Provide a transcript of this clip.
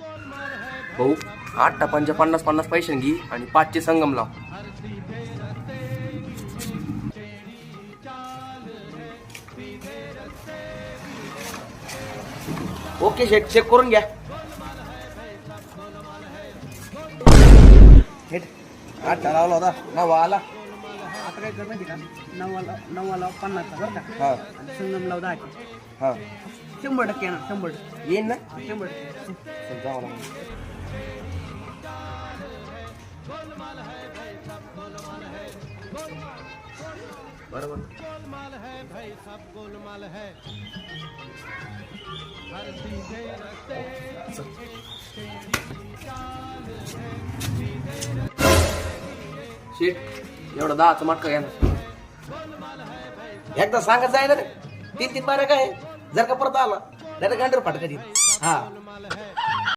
भाऊ आठ टपांच्या पन्नास पन्नास पैसे घे आणि पाचशे संगम लाव. ओके शेट चेक करून घ्या. हेट आठ लावला होता. नवा आला. आता काय कर माहिती का? नव्वाला नव्वाला पन्नासचा बरं का हा. संगम लाव हा. शंभर टक्के येणार शंभर टक्के. येईन ना? शंभर टक्के. जावं लागेल. बरोबर. शेट एवढा दहाचा मटका घ्या ना एकदा सांगत जाय ना रे तीन तीन माऱ्या काय? जर का परत आला नाही तर गांडर फाटका देईन हा.